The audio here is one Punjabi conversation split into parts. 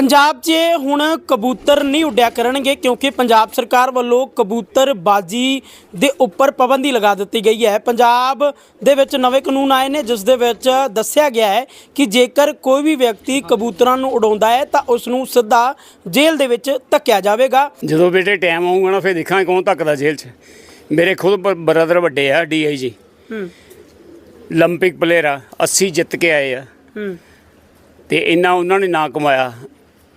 ਪੰਜਾਬ 'ਚ ਹੁਣ ਕਬੂਤਰ ਨਹੀਂ ਉੱਡਿਆ ਕਰਨਗੇ ਕਿਉਂਕਿ ਪੰਜਾਬ ਸਰਕਾਰ ਵੱਲੋਂ ਕਬੂਤਰਬਾਜੀ ਦੇ ਉੱਪਰ ਪਾਬੰਦੀ ਲਗਾ ਦਿੱਤੀ ਗਈ ਹੈ ਪੰਜਾਬ ਦੇ ਵਿੱਚ ਨਵੇਂ ਕਾਨੂੰਨ ਆਏ ਨੇ ਜਿਸ ਦੇ ਵਿੱਚ ਦੱਸਿਆ ਗਿਆ ਹੈ ਕਿ ਜੇਕਰ ਕੋਈ ਵੀ ਵਿਅਕਤੀ ਕਬੂਤਰਾਂ ਨੂੰ ਉਡਾਉਂਦਾ ਹੈ ਤਾਂ ਉਸ ਨੂੰ ਸਿੱਧਾ ਜੇਲ੍ਹ ਦੇ ਵਿੱਚ ਧੱਕਿਆ ਜਾਵੇਗਾ ਜਦੋਂ ਬੇਟੇ ਟਾਈਮ ਆਊਗਾ ਨਾ ਫਿਰ ਦੇਖਾਂਗੇ ਕੌਣ ਧੱਕਦਾ ਜੇਲ੍ਹ 'ਚ ਮੇਰੇ ਖੁਦ ਬ੍ਰਦਰ ਵੱਡੇ ਆ ਡੀਆਈਜੀ ਹੂੰ 올림픽 ਪਲੇਅਰ ਆ 80 ਜਿੱਤ ਕੇ ਆਏ ਆ ਹੂੰ ਤੇ ਇੰਨਾ ਉਹਨਾਂ ਨੇ ਨਾਂ ਕਮਾਇਆ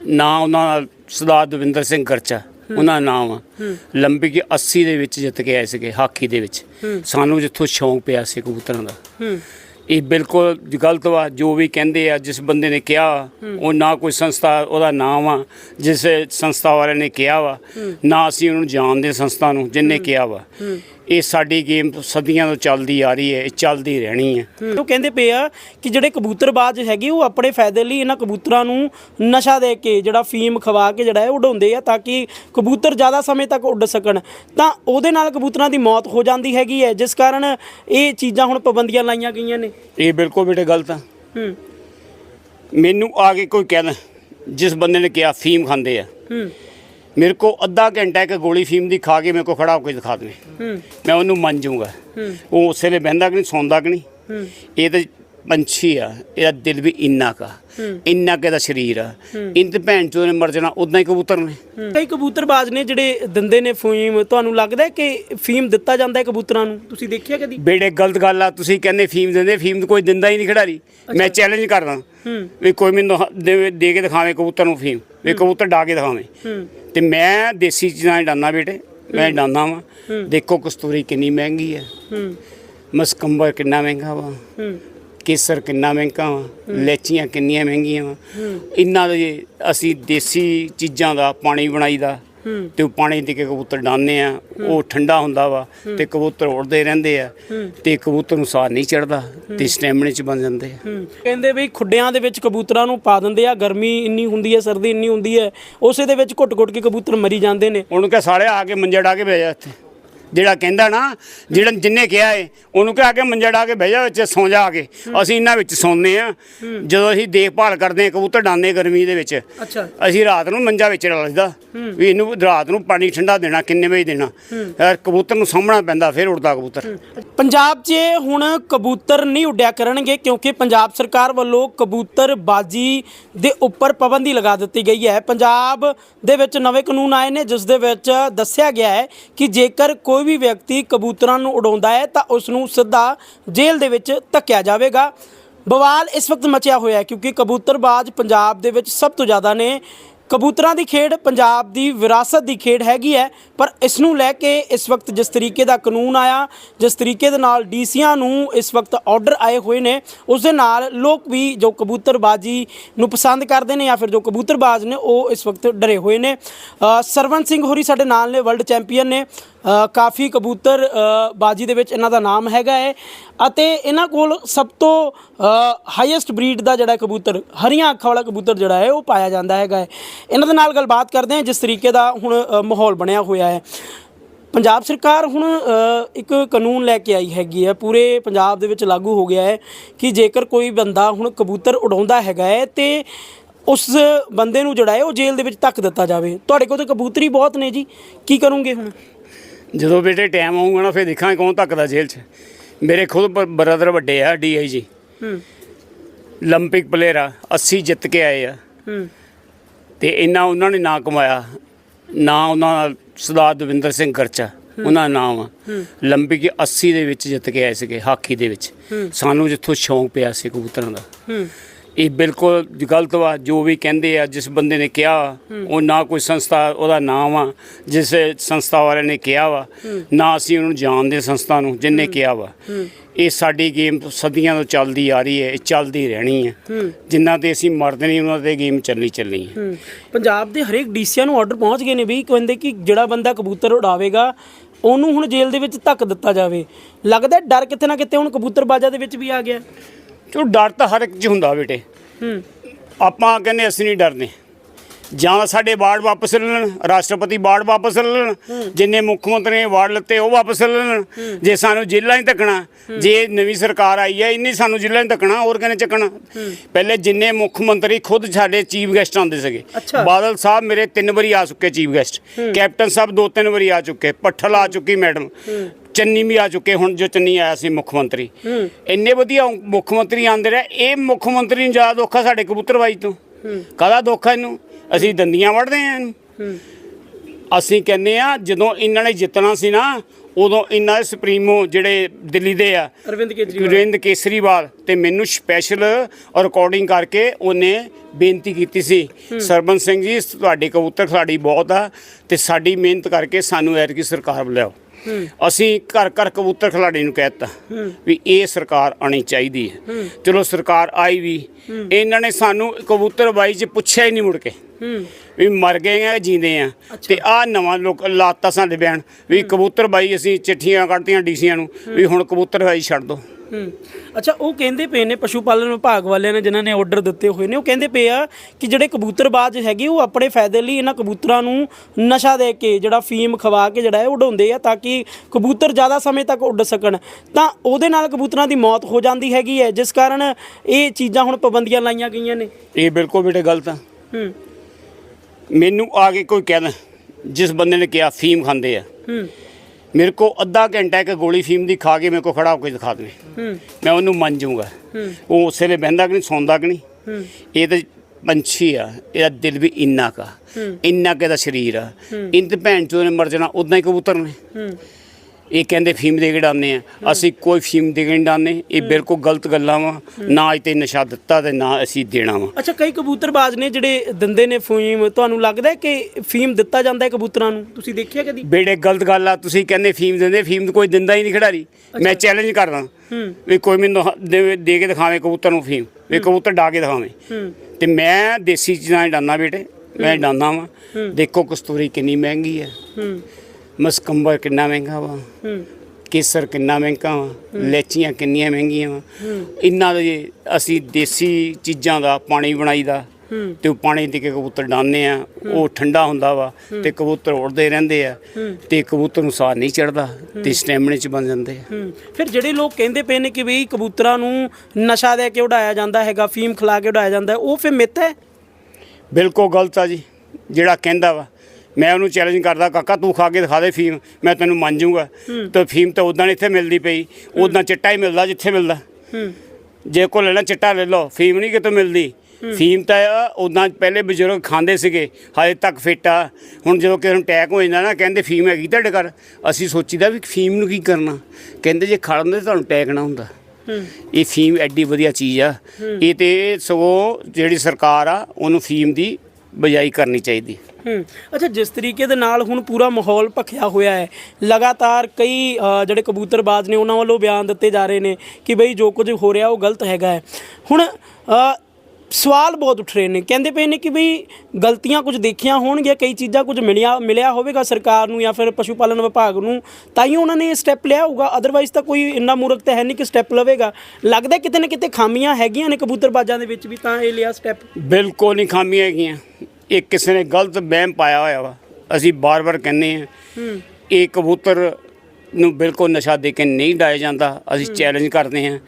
ਨਾਂ ਉਹਨਾਂ ਦਾ ਸਰਦਾਰ ਦਵਿੰਦਰ ਸਿੰਘ ਗਰਚਾ, ਉਹਨਾਂ ਦਾ ਨਾਮ ਆ। ਲੰਬੀ ਕਿ 80 ਦੇ ਵਿੱਚ ਜਿੱਤ ਕੇ ਆਏ ਸੀਗੇ, ਹਾਕੀ ਦੇ ਵਿੱਚ। ਸਾਨੂੰ ਜਿੱਥੋਂ ਸ਼ੌਂਕ ਪਿਆ ਸੀ ਕਬੂਤਰਾਂ ਦਾ। ਇਹ ਬਿਲਕੁਲ ਗਲਤ ਵਾ, ਜੋ ਵੀ ਕਹਿੰਦੇ ਆ, ਜਿਸ ਬੰਦੇ ਨੇ ਕਿਹਾ, ਉਹ ਨਾ ਕੋਈ ਸੰਸਥਾ, ਉਹਦਾ ਨਾਮ ਆ, ਜਿਸ ਸੰਸਥਾ ਵਾਲੇ ਨੇ ਕਿਹਾ ਵਾ, ਨਾ ਅਸੀਂ ਉਹਨੂੰ ਜਾਣਦੇ ਸੰਸਥਾ ਨੂੰ, ਜਿੰਨੇ ਕਿਹਾ ਵਾ। ਇਹ ਸਾਡੀ ਗੇਮ ਸਦੀਆਂ ਤੋਂ ਚੱਲਦੀ ਆ ਰਹੀ ਹੈ ਇਹ ਚੱਲਦੀ ਰਹਿਣੀ ਹੈ। ਉਹ ਕਹਿੰਦੇ ਪਏ ਆ ਕਿ ਜਿਹੜੇ ਕਬੂਤਰਬਾਜ਼ ਹੈਗੇ ਉਹ ਆਪਣੇ ਫਾਇਦੇ ਲਈ ਇਹਨਾਂ ਕਬੂਤਰਾਂ ਨੂੰ ਨਸ਼ਾ ਦੇ ਕੇ ਜਿਹੜਾ ਫੀਮ ਖਵਾ ਕੇ ਜਿਹੜਾ ਹੈ ਉਡਾਉਂਦੇ ਆ ਤਾਂ ਕਿ ਕਬੂਤਰ ਜ਼ਿਆਦਾ ਸਮੇਂ ਤੱਕ ਉੱਡ ਸਕਣ। ਤਾਂ ਉਹਦੇ ਨਾਲ ਕਬੂਤਰਾਂ ਦੀ ਮੌਤ ਹੋ ਜਾਂਦੀ ਹੈਗੀ ਹੈ ਜਿਸ ਕਾਰਨ ਇਹ ਚੀਜ਼ਾਂ ਹੁਣ ਪਾਬੰਦੀਆਂ ਲਾਈਆਂ ਗਈਆਂ ਨੇ। ਇਹ ਬਿਲਕੁਲ ਬੇਟੇ ਗਲਤ ਆ। ਹੂੰ। ਮੈਨੂੰ ਆ ਕੇ ਕੋਈ ਕਹਿੰਦਾ ਜਿਸ ਬੰਦੇ ਨੇ ਕਿਹਾ ਫੀਮ ਖਾਂਦੇ ਆ। ਹੂੰ। ਮੇਰੇ ਕੋ ਅੱਧਾ ਘੰਟਾ ਇੱਕ ਗੋਲੀ ਫੀਮ ਦੀ ਖਾ ਕੇ ਮੇਰੇ ਕੋ ਖੜਾ ਹੋ ਕੇ ਦਿਖਾ ਹੂੰ। ਮੈਂ ਉਹਨੂੰ ਮੰਨ ਜਾਊਂਗਾ। ਉਹ ਉਸੇ ਵੇਲੇ ਬਹਿੰਦਾ ਕਿ ਨਹੀਂ ਸੌਂਦਾ ਕਿ ਨਹੀਂ। ਇਹ ਤਾਂ ਪੰਛੀ ਆ ਇਹਦਾ ਦਿਲ ਵੀ ਇੰਨਾ ਕਾ ਇੰਨਾ ਕੁ ਇਹਦਾ ਸਰੀਰ ਆ। ਤੇ ਭੈਣ ਨੇ ਮਰ ਜਾਣਾ ਉਦਾਂ ਹੀ ਕਬੂਤਰ ਨੇ। ਕਈ ਕਬੂਤਰਬਾਜ਼ ਨੇ ਜਿਹੜੇ ਦਿੰਦੇ ਨੇ ਫੀਮ ਤੁਹਾਨੂੰ ਲੱਗਦਾ ਕਿ ਫੀਮ ਦਿੱਤਾ ਜਾਂਦਾ ਹੈ ਕਬੂਤਰਾਂ ਨੂੰ? ਤੁਸੀਂ ਦੇਖਿਆ ਕਦੀ? ਬੇੜੇ ਗਲਤ ਗੱਲ ਆ ਤੁਸੀਂ ਕਹਿੰਦੇ ਫੀਮ ਦਿੰਦੇ ਫੀਮ ਕੋਈ ਦਿੰਦਾ ਹੀ ਨਹੀਂ ਖਿਡਾਰੀ। ਮੈਂ ਚੈਲੰਜ ਕਰਦਾ। ਵੀ ਕੋਈ ਮੈਨੂੰ ਦੇ ਦੇ ਕੇ ਦਿਖਾਵੇ ਕਬੂਤਰ ਨੂੰ ਫੀਮ। ਵੀ ਕਬੂਤਰ ਡਾ ਕੇ ਦਿਖਾਵੇ। ਤੇ ਮੈਂ ਦੇਸੀ ਚੀਜ਼ਾਂ ਡਾਨਾ ਬੇਟੇ ਮੈਂ ਡਾਨਾ ਵਾਂ। ਦੇਖੋ ਕਸਤੂਰੀ ਕਿੰਨੀ ਮਹਿੰਗੀ ਹੈ। ਮਸਕੰਬਰ ਕਿੰਨਾ ਮਹਿੰਗਾ ਵਾ। ਕੇਸਰ ਕਿੰਨਾ ਮਹਿੰਗਾ ਵਾ ਲੈਚੀਆਂ ਕਿੰਨੀਆਂ ਮਹਿੰਗੀਆਂ ਵਾ। ਇਹਨਾਂ ਦੇ ਅਸੀਂ ਦੇਸੀ ਚੀਜ਼ਾਂ ਦਾ ਪਾਣੀ ਬਣਾਈਦਾ ਤੇ ਉਹ ਪਾਣੀ ਦੇ ਕੇ ਕਬੂਤਰ ਡਾਉਂਦੇ ਆ ਉਹ ਠੰਡਾ ਹੁੰਦਾ ਵਾ ਤੇ ਕਬੂਤਰ ਉੜਦੇ ਰਹਿੰਦੇ ਆ ਤੇ ਕਬੂਤਰ ਨੂੰ ਸਾਹ ਨਹੀਂ ਚੜਦਾ ਤੇ ਸਟੈਮਿਨੇ ਚ ਬਣ ਜਾਂਦੇ ਆ। ਕਹਿੰਦੇ ਵੀ ਖੁੱਡਿਆਂ ਦੇ ਵਿੱਚ ਕਬੂਤਰਾਂ ਨੂੰ ਪਾ ਦਿੰਦੇ ਆ ਗਰਮੀ ਇੰਨੀ ਹੁੰਦੀ ਹੈ ਸਰਦੀ ਇੰਨੀ ਹੁੰਦੀ ਹੈ ਉਸੇ ਦੇ ਵਿੱਚ ਘੁੱਟ-ਘੁੱਟ ਕੇ ਕਬੂਤਰ ਮਰੀ ਜਾਂਦੇ ਨੇ। ਉਹਨੂੰ ਕਹ ਸਾਲੇ ਆ ਕੇ ਮੰਜਾ ਡਾ ਕੇ ਬਹਿ ਜਾ ਇੱਥੇ। ਜਿਹੜਾ ਕਹਿੰਦਾ ਨਾ ਜਿਹੜਾ ਜਿੰਨੇ ਕਿਹਾ ਏ ਉਹਨੂੰ ਕਹ ਕੇ ਮੰਜਾ ਡਾ ਕੇ ਬਹਿ ਜਾ ਵਿੱਚ ਸੌਂ ਜਾ ਕੇ। ਅਸੀਂ ਇਹਨਾਂ ਵਿੱਚ ਸੌਂਦੇ ਆ। ਜਦੋਂ ਅਸੀਂ ਦੇਖਭਾਲ ਕਰਦੇ ਆ ਕਬੂਤਰ ਡਾਂਦੇ ਗਰਮੀ ਦੇ ਵਿੱਚ ਅੱਛਾ। ਅਸੀਂ ਰਾਤ ਨੂੰ ਮੰਜਾ ਵਿੱਚ ਰਲਦਾ ਵੀ ਇਹਨੂੰ ਰਾਤ ਨੂੰ ਪਾਣੀ ਠੰਡਾ ਦੇਣਾ ਕਿੰਨੇ ਵਜੇ ਦੇਣਾ। ਯਾਰ ਕਬੂਤਰ ਨੂੰ ਸਾਹਮਣਾ ਪੈਂਦਾ ਫਿਰ ਉੜਦਾ ਕਬੂਤਰ। ਪੰਜਾਬ 'ਚ ਹੁਣ ਕਬੂਤਰ ਨਹੀਂ ਉੱਡਿਆ ਕਰਨਗੇ ਕਿਉਂਕਿ ਪੰਜਾਬ ਸਰਕਾਰ ਵੱਲੋਂ ਕਬੂਤਰਬਾਜੀ ਦੇ ਉੱਪਰ ਪਾਬੰਦੀ ਲਗਾ ਦਿੱਤੀ ਗਈ ਹੈ। ਪੰਜਾਬ ਦੇ ਵਿੱਚ ਨਵੇਂ ਕਾਨੂੰਨ ਆਏ ਨੇ ਜਿਸ ਦੇ ਵਿੱਚ ਦੱਸਿਆ ਗਿਆ ਹੈ ਕਿ ਜੇਕਰ ਕੋਈ ਵੀ ਵਿਅਕਤੀ ਕਬੂਤਰਾਂ ਨੂੰ ਉਡਾਉਂਦਾ ਹੈ ਤਾਂ ਉਸ ਨੂੰ ਸਿੱਧਾ ਜੇਲ੍ਹ ਦੇ ਵਿੱਚ ਧੱਕਿਆ ਜਾਵੇਗਾ। ਬਵਾਲ ਇਸ ਵਕਤ ਮਚਿਆ ਹੋਇਆ ਹੈ ਕਿਉਂਕਿ ਕਬੂਤਰਬਾਜ਼ ਪੰਜਾਬ ਦੇ ਵਿੱਚ ਸਭ ਤੋਂ ਜ਼ਿਆਦਾ ਨੇ। ਕਬੂਤਰਾਂ ਦੀ ਖੇਡ ਪੰਜਾਬ ਦੀ ਵਿਰਾਸਤ ਦੀ ਖੇਡ ਹੈਗੀ ਹੈ ਪਰ ਇਸ ਨੂੰ ਲੈ ਕੇ ਇਸ ਵਕਤ ਜਿਸ ਤਰੀਕੇ ਦਾ ਕਾਨੂੰਨ ਆਇਆ ਜਿਸ ਤਰੀਕੇ ਦੇ ਨਾਲ ਡੀਸੀਆਂ ਨੂੰ ਇਸ ਵਕਤ ਆਰਡਰ ਆਏ ਹੋਏ ਨੇ ਉਸ ਦੇ ਨਾਲ ਲੋਕ ਵੀ ਜੋ ਕਬੂਤਰਬਾਜੀ ਨੂੰ ਪਸੰਦ ਕਰਦੇ ਨੇ ਜਾਂ ਫਿਰ ਜੋ ਕਬੂਤਰਬਾਜ਼ ਨੇ ਉਹ ਇਸ ਵਕਤ ਡਰੇ ਹੋਏ ਨੇ। ਅ, ਸਰਵਨ ਸਿੰਘ ਹੋਰੀ ਸਾਡੇ ਨਾਲ ਨੇ ਵਰਲਡ ਚੈਂਪੀਅਨ ਨੇ। ਕਾਫੀ ਕਬੂਤਰ ਬਾਜੀ ਦੇ ਵਿੱਚ ਇਹਨਾਂ ਦਾ ਨਾਮ ਹੈਗਾ ਹੈ। ਅਤੇ ਇਹਨਾਂ ਕੋਲ ਸਭ ਤੋਂ ਹਾਈਐਸਟ ਬਰੀਡ ਦਾ ਜਿਹੜਾ ਕਬੂਤਰ, ਹਰੀਆਂ ਅੱਖਾਂ ਵਾਲਾ ਕਬੂਤਰ ਜਿਹੜਾ ਹੈ, ਉਹ ਪਾਇਆ ਜਾਂਦਾ ਹੈਗਾ ਹੈ। ਇਹਨਾਂ ਦੇ ਨਾਲ ਗੱਲਬਾਤ ਕਰਦੇ ਹਾਂ, ਜਿਸ ਤਰੀਕੇ ਦਾ ਹੁਣ ਮਾਹੌਲ ਬਣਿਆ ਹੋਇਆ ਹੈ। ਪੰਜਾਬ ਸਰਕਾਰ ਹੁਣ ਇੱਕ ਕਾਨੂੰਨ ਲੈ ਕੇ ਆਈ ਹੈਗੀ ਹੈ। ਪੂਰੇ ਪੰਜਾਬ ਦੇ ਵਿੱਚ ਲਾਗੂ ਹੋ ਗਿਆ ਹੈ ਕਿ ਜੇਕਰ ਕੋਈ ਬੰਦਾ ਹੁਣ ਕਬੂਤਰ ਉਡਾਉਂਦਾ ਹੈਗਾ ਹੈ, ਤੇ ਉਸ ਬੰਦੇ ਨੂੰ ਜਿਹੜਾ ਹੈ, ਉਹ ਜੇਲ੍ਹ ਦੇ ਵਿੱਚ ਧੱਕ ਦਿੱਤਾ ਜਾਵੇ। ਤੁਹਾਡੇ ਕੋਲ ਤਾਂ ਕਬੂਤਰੀ ਬਹੁਤ ਨੇ ਜੀ। ਕੀ ਕਰੋਗੇ ਹੁਣ? ਜਦੋਂ ਬੇਟੇ ਟਾਈਮ ਆਊਗਾ ਨਾ ਫਿਰ ਦੇਖਾਂਗੇ ਕੌਣ ਧੱਕਦਾ ਜੇਲ੍ਹ 'ਚ ਮੇਰੇ ਖੁਦ ਬ੍ਰਦਰ ਵੱਡੇ ਆ ਡੀਆਈਜੀ ਹੂੰ 올림픽 ਪਲੇਅਰ ਆ 80 ਜਿੱਤ ਕੇ ਆਏ ਆ ਹੂੰ ਤੇ ਇੰਨਾ ਉਹਨਾਂ ਨੇ ਨਾਂ ਕਮਾਇਆ ਨਾਂ ਉਹਨਾਂ ਦਾ ਸਰਦਾਰ ਦਵਿੰਦਰ ਸਿੰਘ ਗਰਚਾ ਉਹਨਾਂ ਦਾ ਨਾਮ ਆ 올림픽 80 ਦੇ ਵਿੱਚ ਜਿੱਤ ਕੇ ਆਏ ਸੀਗੇ ਹਾਕੀ ਦੇ ਵਿੱਚ ਸਾਨੂੰ ਜਿੱਥੋਂ ਸ਼ੌਂਕ ਪਿਆ ਸੀ ਕਬੂਤਰਾਂ ਦਾ ਹੂੰ ਇਹ ਬਿਲਕੁਲ ਗਲਤ ਵਾ, ਜੋ ਵੀ ਕਹਿੰਦੇ ਆ, ਜਿਸ ਬੰਦੇ ਨੇ ਕਿਹਾ, ਉਹ ਨਾ ਕੋਈ ਸੰਸਥਾ, ਉਹਦਾ ਨਾਮ ਆ, ਜਿਸ ਸੰਸਥਾ ਵਾਲੇ ਨੇ ਕਿਹਾ ਵਾ, ਨਾ ਅਸੀਂ ਉਹਨੂੰ ਜਾਣਦੇ ਸੰਸਥਾ ਨੂੰ ਜਿੰਨੇ ਕਿਹਾ ਵਾ। ਇਹ ਸਾਡੀ ਗੇਮ ਸਦੀਆਂ ਤੋਂ ਚੱਲਦੀ ਆ ਰਹੀ ਹੈ, ਇਹ ਚੱਲਦੀ ਰਹਿਣੀ ਹੈ। ਜਿੰਨਾ ਤੇ ਅਸੀਂ ਮਰਦੇ ਨਹੀਂ, ਉਹਨਾਂ ਤੇ ਗੇਮ ਚੱਲਣੀ ਚੱਲਣੀ ਹੈ। ਪੰਜਾਬ ਦੇ ਹਰੇਕ ਡੀਸੀਆਂ ਨੂੰ ਆਰਡਰ ਪਹੁੰਚ ਗਏ ਨੇ ਵੀ, ਕਹਿੰਦੇ ਕਿ ਜਿਹੜਾ ਬੰਦਾ ਕਬੂਤਰ ਉਡਾਵੇਗਾ, ਉਹਨੂੰ ਹੁਣ ਜੇਲ੍ਹ ਦੇ ਵਿੱਚ ਧੱਕ ਦਿੱਤਾ ਜਾਵੇ। ਲੱਗਦਾ ਡਰ ਕਿਤੇ ਨਾ ਕਿਤੇ ਹੁਣ ਕਬੂਤਰਬਾਜ਼ਾਂ ਦੇ ਵਿੱਚ ਵੀ ਆ ਗਿਆ। ਚਲੋ ਡਰ ਤਾਂ ਹਰ ਇੱਕ 'ਚ ਹੁੰਦਾ ਬੇਟੇ। ਹੂੰ। ਆਪਾਂ ਕਹਿੰਦੇ ਅਸੀਂ ਨਹੀਂ ਡਰਦੇ ਜਾਂ ਸਾਡੇ ਵਾਰਡ ਵਾਪਸ ਲੈਣ ਰਾਸ਼ਟਰਪਤੀ ਵਾਰਡ ਵਾਪਸ ਲੈਣ ਜਿੰਨੇ ਮੁੱਖ ਮੰਤਰੀ ਨੇ ਵਾਰਡ ਲੱਤੇ ਉਹ ਵਾਪਸ ਲੈਣ। ਜੇ ਸਾਨੂੰ ਜੇਲ੍ਹਾਂ ਹੀ ਧੱਕਣਾ ਜੇ ਨਵੀਂ ਸਰਕਾਰ ਆਈ ਹੈ ਇੰਨੀ ਸਾਨੂੰ ਜੇਲ੍ਹਾਂ ਹੀ ਧੱਕਣਾ ਹੋਰ ਕਹਿੰਦੇ ਚੱਕਣਾ? ਪਹਿਲੇ ਜਿੰਨੇ ਮੁੱਖ ਮੰਤਰੀ ਖੁਦ ਸਾਡੇ ਚੀਫ ਗੈਸਟ ਆਉਂਦੇ ਸੀਗੇ। ਬਾਦਲ ਸਾਹਿਬ ਮੇਰੇ ਤਿੰਨ ਵਾਰੀ ਆ ਚੁੱਕੇ ਚੀਫ ਗੈਸਟ। ਕੈਪਟਨ ਸਾਹਿਬ ਦੋ ਤਿੰਨ ਵਾਰੀ ਆ ਚੁੱਕੇ ਪੱਠਲ ਆ ਚੁੱਕੀ ਮੈਡਮ ਚੰਨੀ ਵੀ ਆ ਚੁੱਕੇ ਹੁਣ ਜੋ ਚੰਨੀ ਆਇਆ ਸੀ ਮੁੱਖ ਮੰਤਰੀ। ਇੰਨੇ ਵਧੀਆ ਮੁੱਖ ਮੰਤਰੀ ਆਂਦੇ ਰਹੇ ਇਹ ਮੁੱਖ ਮੰਤਰੀ ਨੂੰ ਜ਼ਿਆਦਾ ਦੁੱਖ ਆ ਸਾਡੇ ਕਬੂਤਰਬਾਜੀ ਤੋਂ। ਕਾਹਦਾ ਦੁੱਖ ਆ ਇਹਨੂੰ? ਅਸੀਂ ਦੰਦੀਆਂ ਵੜਦੇ ਆ ਇਹਨੂੰ। ਅਸੀਂ ਕਹਿੰਦੇ ਆ ਜਦੋਂ ਇਹਨਾਂ ਨੇ ਜਿੱਤਣਾ ਸੀ ਨਾ ਉਦੋਂ ਇਹਨਾਂ ਦੇ ਸੁਪਰੀਮੋ ਜਿਹੜੇ ਦਿੱਲੀ ਦੇ ਆ ਅਰਵਿੰਦ ਕੇਜਰੀਵਾਲ। ਗੁਰਿੰਦ ਕੇਸਰੀਵਾਲ ਤੇ ਮੈਨੂੰ ਸਪੈਸ਼ਲ ਰਿਕਾਰਡਿੰਗ ਕਰਕੇ ਉਹਨੇ ਬੇਨਤੀ ਕੀਤੀ ਸੀ। ਸਰਬਨ ਸਿੰਘ ਜੀ ਤੁਹਾਡੇ ਕਬੂਤਰ ਸਾਡੀ ਬਹੁਤ ਆ ਤੇ ਸਾਡੀ ਮਿਹਨਤ ਕਰਕੇ ਸਾਨੂੰ ਐਤਕੀ ਸਰਕਾਰ ਬੁਲਾਓ। ਅਸੀਂ ਘਰ ਘਰ ਕਬੂਤਰ ਖਿਲਾੜੀ ਨੂੰ ਕਹਿਤਾ ਵੀ ਇਹ ਸਰਕਾਰ ਆਣੀ ਚਾਹੀਦੀ ਹੈ। ਚਲੋ ਸਰਕਾਰ ਆਈ ਵੀ ਇਹਨਾਂ ਨੇ ਸਾਨੂੰ ਕਬੂਤਰਬਾਈ 'ਚ ਪੁੱਛਿਆ ਹੀ ਨਹੀਂ ਮੁੜ ਕੇ। ਵੀ ਮਰ ਗਏ ਆ ਜੀਂਦੇ ਆ। ਤੇ ਆ ਨਵਾਂ ਲੋਕ ਲਾਤਾ ਸਾਡੇ ਬਿਆਨ ਵੀ ਕਬੂਤਰ ਬਾਈ ਅਸੀਂ ਚਿੱਠੀਆਂ ਕੱਢਤੀਆਂ ਡੀਸੀਆਂ ਨੂੰ ਵੀ ਹੁਣ ਕਬੂਤਰ ਬਾਈ ਛੱਡ ਦੋ। ਹੂੰ। ਅੱਛਾ ਉਹ ਕਹਿੰਦੇ ਪਏ ਨੇ ਪਸ਼ੂ ਪਾਲਣ ਵਿਭਾਗ ਵਾਲਿਆਂ ਨੇ ਜਿਨ੍ਹਾਂ ਨੇ ਆਰਡਰ ਦਿੱਤੇ ਹੋਏ ਨੇ ਉਹ ਕਹਿੰਦੇ ਪਏ ਆ ਕਿ ਜਿਹੜੇ ਕਬੂਤਰਬਾਜ਼ ਹੈਗੇ ਉਹ ਆਪਣੇ ਫਾਇਦੇ ਲਈ ਇਹਨਾਂ ਕਬੂਤਰਾਂ ਨੂੰ ਨਸ਼ਾ ਦੇ ਕੇ ਜਿਹੜਾ ਫੀਮ ਖਵਾ ਕੇ ਜਿਹੜਾ ਹੈ ਉਡਾਉਂਦੇ ਆ ਤਾਂ ਕਿ ਕਬੂਤਰ ਜ਼ਿਆਦਾ ਸਮੇਂ ਤੱਕ ਉੱਡ ਸਕਣ। ਤਾਂ ਉਹਦੇ ਨਾਲ ਕਬੂਤਰਾਂ ਦੀ ਮੌਤ ਹੋ ਜਾਂਦੀ ਹੈਗੀ ਹੈ ਜਿਸ ਕਾਰਨ ਇਹ ਚੀਜ਼ਾਂ ਹੁਣ ਪਾਬੰਦੀਆਂ ਲਾਈਆਂ ਗਈਆਂ ਨੇ। ਇਹ ਬਿਲਕੁਲ ਬੇਟੇ ਗਲਤ ਆ ਹੂੰ। ਮੈਨੂੰ ਆ ਕੇ ਕੋਈ ਕਹਿੰਦਾ ਜਿਸ ਬੰਦੇ ਨੇ ਕਿਹਾ ਫੀਮ ਖਾਂਦੇ ਆ। ਹੂੰ। ਮੇਰੇ ਕੋ ਅੱਧਾ ਘੰਟਾ ਇੱਕ ਗੋਲੀ ਫੀਮ ਦੀ ਖਾ ਕੇ ਮੇਰੇ ਕੋ ਖੜਾ ਹੋ ਕੇ ਦਿਖਾ ਹੂੰ। ਮੈਂ ਉਹਨੂੰ ਮੰਨ ਜਾਊਂਗਾ। ਉਹ ਉਸੇ ਵੇਲੇ ਬਹਿੰਦਾ ਕਿ ਨਹੀਂ ਸੌਂਦਾ ਕਿ ਨਹੀਂ? ਇਹ ਤਾਂ ਪੰਛੀ ਆ ਇਹਦਾ ਦਿਲ ਵੀ ਇੰਨਾ ਕਾ ਇੰਨਾ ਕੁ ਇਹਦਾ ਸਰੀਰ ਆ। ਇੰਨ ਤੇ ਭੈਣ ਨੇ ਮਰ ਜਾਣਾ ਉਦਾਂ ਹੀ ਕਬੂਤਰ ਨੇ। ਇਹ ਕਹਿੰਦੇ ਫੀਮ ਦੇ ਕੇ ਡਾਨੇ ਆ। ਅਸੀਂ ਕੋਈ ਫੀਮ ਦੇ ਡਾਨੇ ਇਹ ਬਿਲਕੁਲ ਗਲਤ ਗੱਲਾਂ ਵਾ। ਨਾ ਇਹ ਤੇ ਨਸ਼ਾ ਦਿੱਤਾ ਤੇ ਨਾ ਅਸੀਂ ਦੇਣਾ ਵਾ। ਅੱਛਾ ਕਈ ਕਬੂਤਰਬਾਜ਼ ਨੇ ਜਿਹੜੇ ਦਿੰਦੇ ਨੇ ਫੀਮ ਤੁਹਾਨੂੰ ਲੱਗਦਾ ਹੈ ਕਿ ਫੀਮ ਦਿੱਤਾ ਜਾਂਦਾ ਹੈ ਕਬੂਤਰਾਂ ਨੂੰ? ਤੁਸੀਂ ਦੇਖਿਆ ਕਦੀ? ਬੇੜੇ ਗਲਤ ਗੱਲ ਆ। ਤੁਸੀਂ ਕਹਿੰਦੇ ਫੀਮ ਦਿੰਦੇ ਫੀਮ ਕੋਈ ਦਿੰਦਾ ਹੀ ਨਹੀਂ ਖਿਡਾਰੀ। ਮੈਂ ਚੈਲੰਜ ਕਰਦਾ। ਵੀ ਕੋਈ ਮੈਨੂੰ ਦੇ ਦੇ ਕੇ ਦਿਖਾਵੇ ਕਬੂਤਰ ਨੂੰ ਫੀਮ ਵੀ ਕਬੂਤਰ ਡਾ ਕੇ ਦਿਖਾਵੇ। ਤੇ ਮੈਂ ਦੇਸੀ ਚੀਜ਼ਾਂ ਡਾਨਾ ਬੇਟੇ। ਮੈਂ ਡਾਨਾ ਵਾ। ਦੇਖੋ ਕਸਤੂਰੀ ਕਿੰਨੀ ਮਹਿੰਗੀ ਹੂੰ। ਮਸਕੰਬਰ ਕਿੰਨਾ ਮਹਿੰਗਾ ਵਾ? ਕੇਸਰ ਕਿੰਨਾ ਮਹਿੰਗਾ ਵਾ? ਲੈਚੀਆਂ ਕਿੰਨੀਆਂ ਮਹਿੰਗੀਆਂ ਵਾ? ਇਹਨਾਂ ਦੇ ਅਸੀਂ ਦੇਸੀ ਚੀਜ਼ਾਂ ਦਾ ਪਾਣੀ ਬਣਾਈਦਾ ਤੇ ਉਹ ਪਾਣੀ ਦੇ ਕੇ ਕਬੂਤਰ ਡਾਉਂਦੇ ਆ ਉਹ ਠੰਡਾ ਹੁੰਦਾ ਵਾ ਤੇ ਕਬੂਤਰ ਉੜਦੇ ਰਹਿੰਦੇ ਆ ਤੇ ਕਬੂਤਰ ਨੂੰ ਸਾਹ ਨਹੀਂ ਚੜਦਾ ਤੇ ਸਟੈਮਿਨੇ ਚ ਬਣ ਜਾਂਦੇ ਆ। ਫਿਰ ਜਿਹੜੇ ਲੋਕ ਕਹਿੰਦੇ ਪਏ ਨੇ ਕਿ ਵੀ ਕਬੂਤਰਾਂ ਨੂੰ ਨਸ਼ਾ ਦੇ ਕੇ ਉਡਾਇਆ ਜਾਂਦਾ ਹੈਗਾ ਫੀਮ ਖਿਲਾ ਕੇ ਉਡਾਇਆ ਜਾਂਦਾ ਉਹ ਫਿਰ ਮਿੱਥ ਹੈ? ਬਿਲਕੁਲ ਗਲਤ ਆ ਜੀ ਜਿਹੜਾ ਕਹਿੰਦਾ ਵਾ। ਮੈਂ ਉਹਨੂੰ ਚੈਲੰਜ ਕਰਦਾ ਕਾਕਾ ਤੂੰ ਖਾ ਕੇ ਦਿਖਾ ਦੇ ਫੀਮ ਮੈਂ ਤੈਨੂੰ ਮੰਨ ਜਾਊਂਗਾ। ਤੇ ਫੀਮ ਤਾਂ ਉਦਾਂ ਇੱਥੇ ਮਿਲਦੀ ਪਈ ਉਦਾਂ ਚਿੱਟਾ ਹੀ ਮਿਲਦਾ ਜਿੱਥੇ ਮਿਲਦਾ। ਜੇ ਕੋ ਲੈਣਾ ਚਿੱਟਾ ਲੈ ਲਓ ਫੀਮ ਨਹੀਂ ਕਿਤੋਂ ਮਿਲਦੀ। ਫੀਮ ਤਾਂ ਉਦਾਂ ਪਹਿਲੇ ਬਜ਼ੁਰਗ ਖਾਂਦੇ ਸੀਗੇ ਹਾਲੇ ਤੱਕ ਫਿੱਟ ਆ। ਹੁਣ ਜਦੋਂ ਕਿਸੇ ਨੂੰ ਅਟੈਕ ਹੋ ਜਾਂਦਾ ਨਾ ਕਹਿੰਦੇ ਫੀਮ ਹੈਗੀ ਤੁਹਾਡੇ ਘਰ। ਅਸੀਂ ਸੋਚੀਦਾ ਵੀ ਫੀਮ ਨੂੰ ਕੀ ਕਰਨਾ? ਕਹਿੰਦੇ ਜੇ ਖਾ ਲੈਂਦੇ ਤਾਂ ਤੁਹਾਨੂੰ ਅਟੈਕ ਨਾ ਹੁੰਦਾ। ਇਹ ਫੀਮ ਐਡੀ ਵਧੀਆ ਚੀਜ਼ ਆ। ਇਹ ਤੇ ਸਗੋਂ ਜਿਹੜੀ ਸਰਕਾਰ ਆ ਉਹਨੂੰ ਫੀਮ ਦੀ ਬਜਾਈ ਕਰਨੀ ਚਾਹੀਦੀ। ਹੂੰ ਅੱਛਾ ਜਿਸ ਤਰੀਕੇ ਦੇ ਨਾਲ ਹੁਣ ਪੂਰਾ ਮਾਹੌਲ ਭਖਿਆ ਹੋਇਆ ਹੈ ਲਗਾਤਾਰ ਕਈ ਅ, ਜਿਹੜੇ ਕਬੂਤਰਬਾਜ਼ ਨੇ ਉਹਨਾਂ ਵੱਲੋਂ ਬਿਆਨ ਦਿੱਤੇ ਜਾ ਰਹੇ ਨੇ ਕਿ ਬਈ ਜੋ ਕੁਝ ਹੋ ਰਿਹਾ ਉਹ ਗਲਤ ਹੈਗਾ ਹੈ। ਹੁਣ ਅ, ਸਵਾਲ ਬਹੁਤ ਉੱਠ ਰਹੇ ਨੇ। ਕਹਿੰਦੇ ਪਏ ਨੇ ਕਿ ਬਈ ਗਲਤੀਆਂ ਕੁਝ ਦੇਖੀਆਂ ਹੋਣਗੀਆਂ ਕਈ ਚੀਜ਼ਾਂ ਕੁਝ ਮਿਲਿਆ ਮਿਲਿਆ ਹੋਵੇਗਾ ਸਰਕਾਰ ਨੂੰ ਜਾਂ ਫਿਰ ਪਸ਼ੂ ਪਾਲਣ ਵਿਭਾਗ ਨੂੰ ਤਾਂ ਹੀ ਉਹਨਾਂ ਨੇ ਇਹ ਸਟੈਪ ਲਿਆ ਹੋਊਗਾ। ਅਦਰਵਾਈਜ਼ ਤਾਂ ਕੋਈ ਇੰਨਾ ਮੂਰਖ ਤਾਂ ਹੈ ਨਹੀਂ ਕਿ ਸਟੈਪ ਲਵੇਗਾ। ਲੱਗਦਾ ਕਿਤੇ ਨਾ ਕਿਤੇ ਖਾਮੀਆਂ ਹੈਗੀਆਂ ਨੇ ਕਬੂਤਰਬਾਜ਼ਾਂ ਦੇ ਵਿੱਚ ਵੀ ਤਾਂ ਇਹ ਲਿਆ ਸਟੈਪ ਬਿਲਕੁਲ ਨਹੀਂ ਖਾਮੀਆਂ ਹੈਗੀਆਂ। ਇਹ ਕਿਸੇ ਨੇ ਗਲਤ ਵਹਿਮ ਪਾਇਆ ਹੋਇਆ ਵਾ। ਅਸੀਂ ਬਾਰ-ਬਾਰ ਕਹਿੰਦੇ ਆ ਹੂੰ। ਇਹ ਕਬੂਤਰ ਨੂੰ ਬਿਲਕੁਲ ਨਸ਼ਾ ਦੇ ਕੇ ਨਹੀਂ ਡਾਇਆ ਜਾਂਦਾ। ਅਸੀਂ ਚੈਲੰਜ ਕਰਦੇ ਹਾਂ।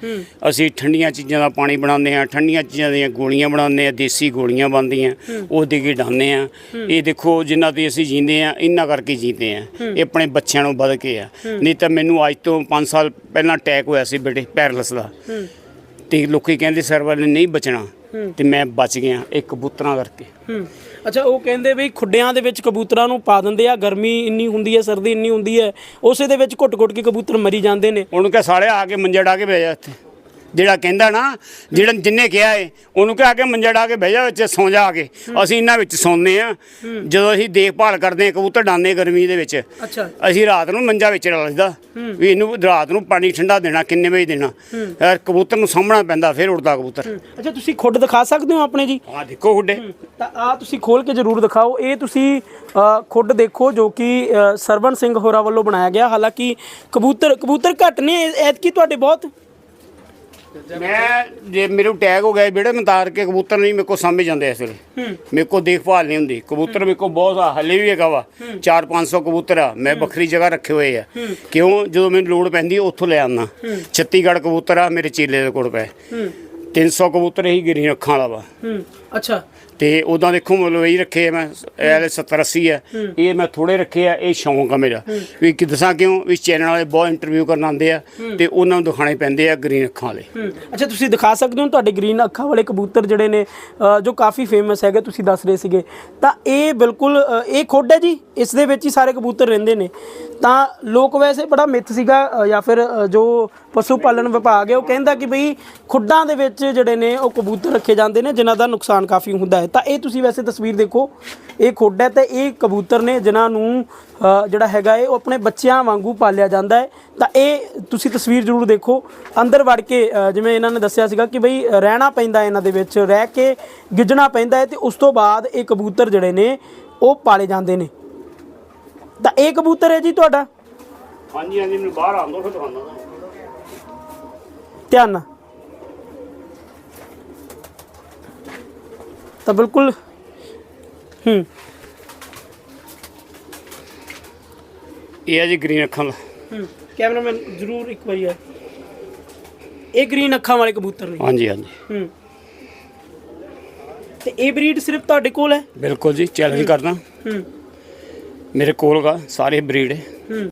ਅਸੀਂ ਠੰਡੀਆਂ ਚੀਜ਼ਾਂ ਦਾ ਪਾਣੀ ਬਣਾਉਂਦੇ ਹਾਂ ਠੰਡੀਆਂ ਚੀਜ਼ਾਂ ਦੀਆਂ ਗੋਲੀਆਂ ਬਣਾਉਂਦੇ ਹਾਂ ਦੇਸੀ ਗੋਲੀਆਂ ਬਣਦੀਆਂ ਉਹ ਦੇ ਕੇ ਡਾਉਂਦੇ ਹਾਂ। ਇਹ ਦੇਖੋ ਜਿੰਨਾ ਤੇ ਅਸੀਂ ਜੀਂਦੇ ਹਾਂ ਇੰਨਾ ਕਰਕੇ ਜੀਂਦੇ ਹਾਂ। ਇਹ ਆਪਣੇ ਬੱਚਿਆਂ ਨੂੰ ਵੱਧ ਕੇ ਆ। ਨਹੀਂ ਤਾਂ ਮੈਨੂੰ ਅੱਜ ਤੋਂ 5 ਸਾਲ ਪਹਿਲਾਂ ਅਟੈਕ ਹੋਇਆ ਸੀ ਬੇਟੇ ਪੈਰਲਸ ਦਾ। ਤੇ ਲੋਕੀ ਕਹਿੰਦੇ ਸਰਵਰ ਨੇ ਨਹੀਂ ਬਚਣਾ। ਤੇ ਮੈਂ ਬਚ ਗਿਆ ਇਹ ਕਬੂਤਰਾਂ ਕਰਕੇ। ਹੂੰ। ਅੱਛਾ ਉਹ ਕਹਿੰਦੇ ਵੀ ਖੁੱਡਿਆਂ ਦੇ ਵਿੱਚ ਕਬੂਤਰਾਂ ਨੂੰ ਪਾ ਦਿੰਦੇ ਆ ਗਰਮੀ ਇੰਨੀ ਹੁੰਦੀ ਹੈ ਸਰਦੀ ਇੰਨੀ ਹੁੰਦੀ ਹੈ ਉਸੇ ਦੇ ਵਿੱਚ ਘੁੱਟ-ਘੁੱਟ ਕੇ ਕਬੂਤਰ ਮਰੀ ਜਾਂਦੇ ਨੇ। ਉਹਨੂੰ ਕਹ ਸਾਲੇ ਆ ਕੇ ਮੰਜਾ ਡਾ ਕੇ ਜਾ ਇੱਥੇ। ਜਿਹੜਾ ਕਹਿੰਦਾ ਨਾ ਜਿਹੜਾ ਜਿੰਨੇ ਕਿਹਾ ਏ ਉਹਨੂੰ ਕਹ ਕੇ ਮੰਜਾ ਡਾ ਕੇ ਬਹਿ ਜਾ ਵਿੱਚ ਸੌਂ ਜਾ ਕੇ। ਅਸੀਂ ਇਹਨਾਂ ਵਿੱਚ ਸੌਂਦੇ ਆ। ਜਦੋਂ ਅਸੀਂ ਦੇਖਭਾਲ ਕਰਦੇ ਆ ਕਬੂਤਰ ਡਾਂਦੇ ਗਰਮੀ ਦੇ ਵਿੱਚ ਅੱਛਾ। ਅਸੀਂ ਰਾਤ ਨੂੰ ਮੰਜਾ ਵਿੱਚ ਡਾਲਦਾ ਵੀ ਇਹਨੂੰ ਰਾਤ ਨੂੰ ਪਾਣੀ ਠੰਡਾ ਦੇਣਾ ਕਿੰਨੇ ਵਜੇ ਦੇਣਾ। ਯਾਰ ਕਬੂਤਰ ਨੂੰ ਸਾਹਮਣਾ ਪੈਂਦਾ ਫਿਰ ਉੜਦਾ ਕਬੂਤਰ। ਅੱਛਾ ਤੁਸੀਂ ਖੁੱਡ ਦਿਖਾ ਸਕਦੇ ਹੋ ਆਪਣੇ ਜੀ? ਆ ਦੇਖੋ ਗੁੱਡੇ ਤਾਂ ਆ ਤੁਸੀਂ ਖੋਲ ਕੇ ਜਰੂਰ ਦਿਖਾਓ। ਇਹ ਤੁਸੀਂ ਖੁੱਡ ਦੇਖੋ ਜੋ ਕਿ ਅ, ਸਰਵਣ ਸਿੰਘ ਹੋਰਾਂ ਵੱਲੋਂ ਬਣਾਇਆ ਗਿਆ। ਹਾਲਾਂਕਿ ਕਬੂਤਰ ਕਬੂਤਰ ਘੱਟ ਨੇ। ਐਤਕੀ ਤੁਹਾਡੇ ਬਹੁਤ ਮੈਂ ਜੇ ਮੇਰੇ ਟੈਗ ਹੋ ਗਿਆ ਬੇੜੇ ਮੈਂ ਤਾਰ ਕੇ ਕਬੂਤਰ ਨਹੀਂ ਮੇਰੇ ਕੋ ਸਾਹਮਣੇ ਜਾਂਦੇ ਇਸ ਵੇਲੇ। ਮੇਰੇ ਕੋ ਦੇਖਭਾਲ ਨਹੀਂ ਹੁੰਦੀ। ਕਬੂਤਰ ਮੇਰੇ ਕੋ ਬਹੁਤ ਆ ਹਲੇ ਵੀ ਹੈਗਾ ਵਾ। 4-500 ਕਬੂਤਰ ਆ। ਮੈਂ ਵੱਖਰੀ ਜਗ੍ਹਾ ਰੱਖੇ ਹੋਏ ਆ। ਕਿਉਂ? ਜਦੋਂ ਮੈਨੂੰ ਲੋੜ ਪੈਂਦੀ ਉੱਥੋਂ ਲੈ ਆਉਣਾ ਛੱਤੀਗੜ੍ਹ ਕਬੂਤਰ ਆ ਮੇਰੇ ਚੇਲੇ ਦੇ ਕੋਲ ਪਏ। 300 ਕਬੂਤਰ ਹੀ ਗਿਰੀ ਅੱਖਾਂ ਵਾਲਾ ਵਾ। ਹੂੰ ਅੱਛਾ। ਤੇ ਉਦਾਂ ਦੇਖੋ ਮੁੱਲ ਇਹੀ ਰੱਖੇ ਆ ਮੈਂ ਇਹ ਵਾਲੇ 70 80 ਆ। ਇਹ ਮੈਂ ਥੋੜੇ ਰੱਖੇ ਆ ਇਹ ਸ਼ੌਂਕ ਆ ਮੇਰਾ। ਵੀ ਕਿ ਦੱਸਾਂ ਕਿਉਂ? ਵੀ ਚੈਨਲ ਵਾਲੇ ਬਹੁਤ ਇੰਟਰਵਿਊ ਕਰਨ ਆਉਂਦੇ ਆ ਤੇ ਉਹਨਾਂ ਨੂੰ ਦਿਖਾਣੇ ਪੈਂਦੇ ਆ ਗ੍ਰੀਨ ਅੱਖਾਂ ਵਾਲੇ। ਅੱਛਾ ਤੁਸੀਂ ਦਿਖਾ ਸਕਦੇ ਹੋ ਤੁਹਾਡੇ ਗ੍ਰੀਨ ਅੱਖਾਂ ਵਾਲੇ ਕਬੂਤਰ ਜਿਹੜੇ ਨੇ ਜੋ ਕਾਫੀ ਫੇਮਸ ਹੈਗੇ ਤੁਸੀਂ ਦੱਸ ਰਹੇ ਸੀਗੇ। ਤਾਂ ਇਹ ਬਿਲਕੁਲ ਇਹ ਖੁੱਡ ਹੈ ਜੀ? ਇਸ ਦੇ ਵਿੱਚ ਹੀ ਸਾਰੇ ਕਬੂਤਰ ਰਹਿੰਦੇ ਨੇ। ਤਾਂ ਲੋਕ ਵੈਸੇ ਬੜਾ ਮਿੱਥ ਸੀਗਾ ਜਾਂ ਫਿਰ ਜੋ ਪਸ਼ੂ ਪਾਲਣ ਵਿਭਾਗ ਹੈ, ਉਹ ਕਹਿੰਦਾ ਕਿ ਬਈ ਖੁੱਡਾਂ ਦੇ ਵਿੱਚ ਜਿਹੜੇ ਨੇ, ਉਹ ਕਬੂਤਰ ਰੱਖੇ ਜਾਂਦੇ ਨੇ, ਜਿਨ੍ਹਾਂ ਦਾ ਨੁਕਸਾਨ ਕਾਫੀ ਹੁੰਦਾ ਹੈ। ਤਾਂ ਇਹ ਤੁਸੀਂ ਵੈਸੇ ਤਸਵੀਰ ਦੇਖੋ, ਇਹ ਖੁੱਡ ਹੈ ਤੇ ਇਹ ਕਬੂਤਰ ਨੇ ਜਿਨ੍ਹਾਂ ਨੂੰ ਜਿਹੜਾ ਹੈਗਾ ਹੈ ਉਹ ਆਪਣੇ ਬੱਚਿਆਂ ਵਾਂਗੂ ਪਾਲਿਆ ਜਾਂਦਾ ਹੈ। ਤਾਂ ਇਹ ਤੁਸੀਂ ਤਸਵੀਰ ਜ਼ਰੂਰ ਦੇਖੋ, ਅੰਦਰ ਵੜ ਕੇ ਜਿਵੇਂ ਇਹਨਾਂ ਨੇ ਦੱਸਿਆ ਸੀਗਾ ਕਿ ਬਈ ਰਹਿਣਾ ਪੈਂਦਾ ਇਹਨਾਂ ਦੇ ਵਿੱਚ, ਰਹਿ ਕੇ ਗਿੱਜਣਾ ਪੈਂਦਾ ਹੈ ਤੇ ਉਸ ਤੋਂ ਬਾਅਦ ਇਹ ਕਬੂਤਰ ਜਿਹੜੇ ਨੇ, ਉਹ ਪਾਲੇ ਜਾਂਦੇ ਨੇ। ਤਾਂ ਇਹ ਕਬੂਤਰ ਹੈ ਜੀ ਤੁਹਾਡਾ? ਹਾਂਜੀ ਹਾਂਜੀ ਮੈਨੂੰ ਬਾਹਰ ਆਉਂਦਾ ਫਿਰ ਦਿਖਾਉਂਦਾ ਧਿਆਨ ਨਾਲ। ਤਾਂ ਬਿਲਕੁਲ ਹੂੰ। ਇਹ ਹੈ ਜੀ ਗ੍ਰੀਨ ਅੱਖਾਂ ਦਾ। ਹੂੰ ਕੈਮਰਾਮੈਨ ਜ਼ਰੂਰ ਇੱਕ ਵਾਰੀ ਆ। ਇਹ ਗ੍ਰੀਨ ਅੱਖਾਂ ਵਾਲੇ ਕਬੂਤਰ ਨੇ। ਹਾਂਜੀ ਹਾਂਜੀ। ਹੂੰ। ਤੇ ਇਹ ਬਰੀਡ ਸਿਰਫ ਤੁਹਾਡੇ ਕੋਲ ਹੈ? ਬਿਲਕੁਲ ਜੀ ਚੈਲੰਜ ਕਰਦਾ। ਹੂੰ। ਮੇਰੇ ਕੋਲ ਗਾ ਸਾਰੇ ਬਰੀਡ